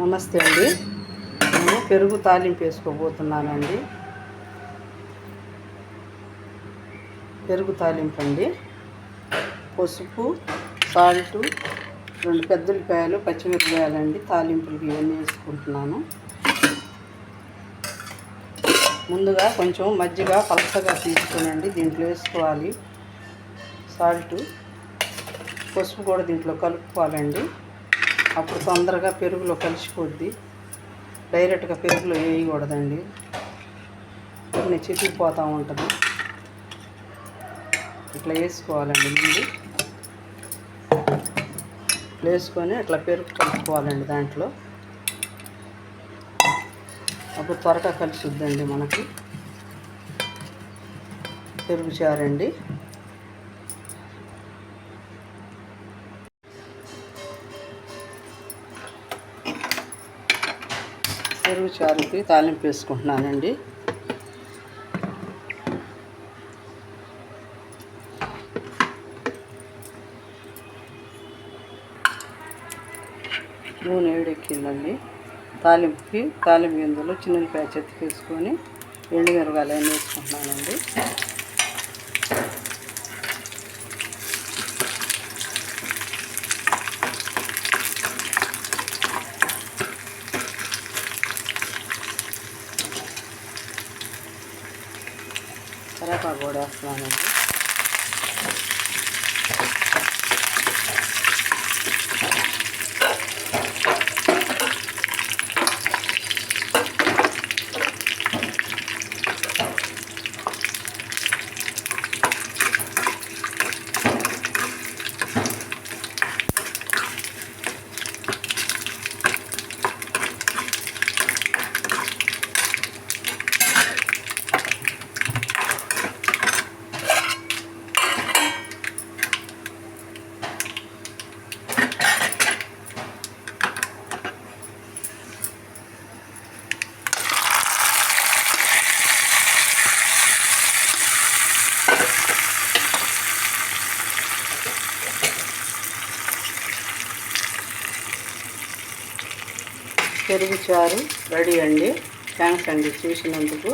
నమస్తే అండి. నేను పెరుగు తాలింపు వేసుకోబోతున్నానండి. పెరుగు తాలింపు అండి. పసుపు సాల్ట్ రెండు పెద్ద ఉల్లిపాయలు పచ్చిమిరపకాయలు అండి తాలింపులకి ఇవన్నీ వేసుకుంటున్నాను. ముందుగా కొంచెం మజ్జిగ పలసగా తీసుకునండి. దీంట్లో వేసుకోవాలి సాల్ట్. పసుపు కూడా దీంట్లో కలుపుకోవాలండి. అప్పుడు తొందరగా పెరుగులో కలిసిపోద్ది. డైరెక్ట్గా పెరుగులో వేయకూడదండి. కొన్ని చితికిపోతూ ఉంటుంది. ఇట్లా వేసుకోవాలండి ముందు. వేసుకొని అట్లా పెరుగు కలుపుకోవాలండి దాంట్లో. అప్పుడు త్వరగా కలిసిద్దండి మనకి. పెరుగు చారండి. పెరుగు చారుకి తాలింపు వేసుకుంటున్నానండి. నూనె వేడెక్కిందండి. తాలింపుకి తాలింపు గింజలు చిన్న చెత్తికి వేసుకొని ఎండు మిరగాయలు వేసుకుంటున్నానండి. కరేపాకు కూడా వేస్తున్నానండి. పెరుగు చారు రెడీ అండి. థ్యాంక్స్ అండి. చూసినందుకు.